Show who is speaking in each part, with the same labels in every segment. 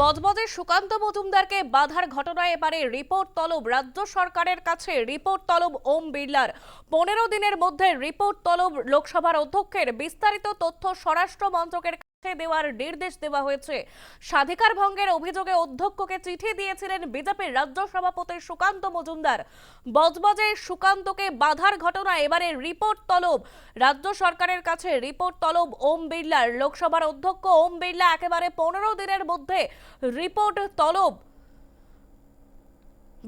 Speaker 1: বজবজের সুকান্ত মজুমদারকে বাধার ঘটনায় এবারে রিপোর্ট তলব। রাজ্য সরকারের কাছে রিপোর্ট তলব ওম বিড়লার। পনেরো দিনের মধ্যে রিপোর্ট তলব লোকসভার অধ্যক্ষের বিস্তারিত তথ্য স্বরাষ্ট্র মন্ত্রকের কাছে দেওয়ার নির্দেশ দেওয়া হয়েছে। স্বাধিকার ভঙ্গের অভিযোগে অধ্যক্ষকে চিঠি দিয়েছিলেন বিজেপির রাজ্য সভাপতি সুকান্ত মজুমদার। বজবজে সুকান্তকে বাধার ঘটনা এবারে রিপোর্ট তলব। রাজ্য সরকারের কাছে রিপোর্ট তলব, ওম বিড়লার। লোকসভার অধ্যক্ষ ওম বিড়লা একেবারে পনেরো দিনের মধ্যে রিপোর্ট তলব।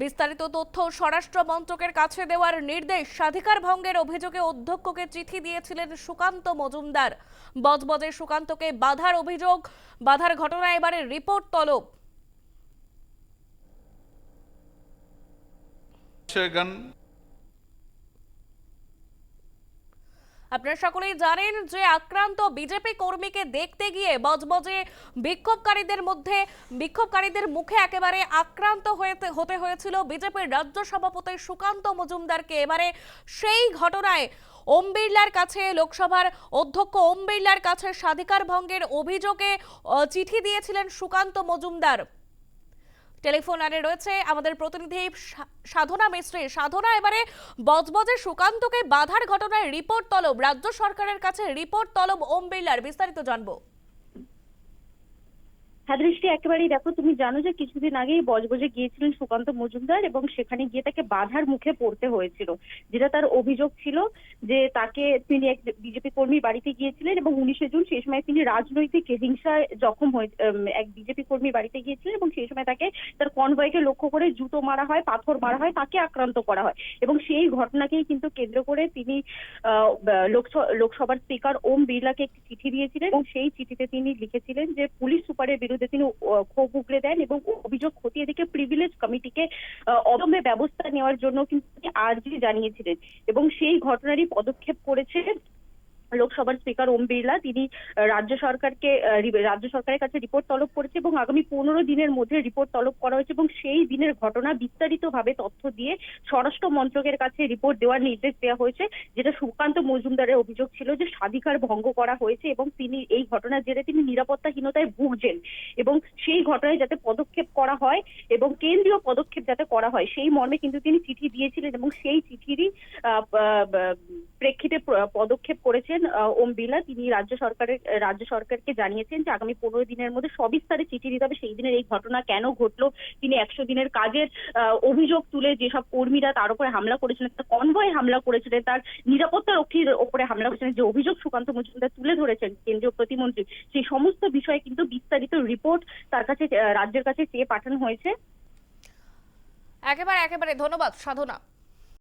Speaker 1: বিস্তারিত তথ্য স্বরাষ্ট্র মন্ত্রকের কাছে দেওয়ার নির্দেশ স্বাধিকার ভঙ্গের অভিযোগে অধ্যক্ষকে চিঠি দিয়েছিলেন সুকান্ত মজুমদার। বজবজে সুকান্তকে বাধার অভিযোগ, বাধার ঘটনা এবারে রিপোর্ট তলব।
Speaker 2: সেগান
Speaker 1: আপনারা সকলেই জানেন যে আক্রান্ত বিজেপি কর্মীকে দেখতে গিয়ে বজবজে বিক্ষোভকারীদের মধ্যে, বিক্ষোভকারীদের মুখে একেবারে আক্রান্ত হয়েতে, হতে হয়েছিল বিজেপির রাজ্য সভাপতি সুকান্ত মজুমদারকে। এবারে সেই ঘটনায় ওম বিড়লার কাছে, লোকসভার অধ্যক্ষ ওম বিড়লার কাছে স্বাধিকার ভঙ্গের অভিযোগে চিঠি দিয়েছিলেন সুকান্ত মজুমদার। টেলিফোন লাইনে রয়েছে আমাদের প্রতিনিধি সাধনা মিস্ত্রি। সাধনা, এবারে বজবজে সুকান্তকে বাধার ঘটনায় রিপোর্ট তলব। রাজ্য সরকারের কাছে রিপোর্ট তলব ওম বিস্তারিত জানব।
Speaker 3: হ্যাঁ দৃষ্টি একেবারেই দেখো, তুমি জানো যে কিছুদিন আগেই বজবজে গিয়েছিলেন সুকান্ত মজুমদার এবং সেখানে গিয়ে তাকে বাধার মুখে পড়তে হয়েছিল। যেটা তার অভিযোগ ছিল যে তাকে তিনি এক বিজেপি কর্মীর বাড়িতে গিয়েছিলেন এবং উনিশে জুন সেই সময় তিনি রাজনৈতিক হিংসায় জখম হয়ে এক বিজেপি কর্মীর বাড়িতে গিয়েছিলেন এবং সেই সময় তাকে তার কনভয়কে লক্ষ্য করে জুতো মারা হয়, পাথর মারা হয়, তাকে আক্রান্ত করা হয়। এবং সেই ঘটনাকেই কিন্তু কেন্দ্র করে তিনি লোকসভার স্পিকার ওম বিড়লাকে একটি চিঠি দিয়েছিলেন এবং সেই চিঠিতে তিনি লিখেছিলেন যে পুলিশ সুপারের বিরুদ্ধে তিনি আহ, ক্ষোভ উগড়ে দেন এবং অভিযোগ খতিয়ে দেখে প্রিভিলেজ কমিটিকে অদম্য ব্যবস্থা নেওয়ার জন্য কিন্তু তিনি আর্জি জানিয়েছিলেন এবং সেই ঘটনারই পদক্ষেপ করেছে লোকসভার স্পিকার ওম বিড়লা, তিনি রাজ্য সরকারকে রাজ্য সরকারের কাছে রিপোর্ট তলব করেছে এবং আগামী পনেরো দিনের মধ্যে রিপোর্ট তলব করা হয়েছে এবং সেই দিনের ঘটনা বিস্তারিতভাবে তথ্য দিয়ে স্বরাষ্ট্র মন্ত্রকের কাছে রিপোর্ট দেওয়ার নির্দেশ দেওয়া হয়েছে, যেটা সুকান্ত মজুমদারের অভিযোগ ছিল যে স্বাধিকার ভঙ্গ করা হয়েছে এবং তিনি এই ঘটনার জেরে তিনি নিরাপত্তাহীনতায় ভুগছেন এবং সেই ঘটনায় যাতে পদক্ষেপ করা হয় এবং কেন্দ্রীয় পদক্ষেপ যাতে করা হয়, সেই মর্মে কিন্তু তিনি চিঠি দিয়েছিলেন এবং সেই চিঠিরই প্রেক্ষিতে পদক্ষেপ করেছেন ওম বিলা তিনি রাজ্য সরকারের, রাজ্য সরকারকে জানিয়েছেন যে আগামী পনেরো দিনের মধ্যে সবিস্তারে চিঠি দিতে হবে। সেই দিনের এই ঘটনা কেন ঘটলো? তিনি একশো দিনের কাজের অভিযোগ তুলে যেসব কর্মীরা তার উপরে হামলা করেছিলেন, তার কনভয় হামলা করেছিলেন, তার নিরাপত্তা রক্ষীর ওপরে হামলা করেছিলেন, যে অভিযোগ সুকান্ত মজুমদার তুলে ধরেছেন কেন্দ্রীয় প্রতিমন্ত্রী, সেই সমস্ত বিষয়ে কিন্তু বিস্তারিত রিপোর্ট তার কাছে রাজ্যের কাছে চেয়ে পাঠানো হয়েছে।
Speaker 1: একেবারে একেবারে ধন্যবাদ, সাধনা।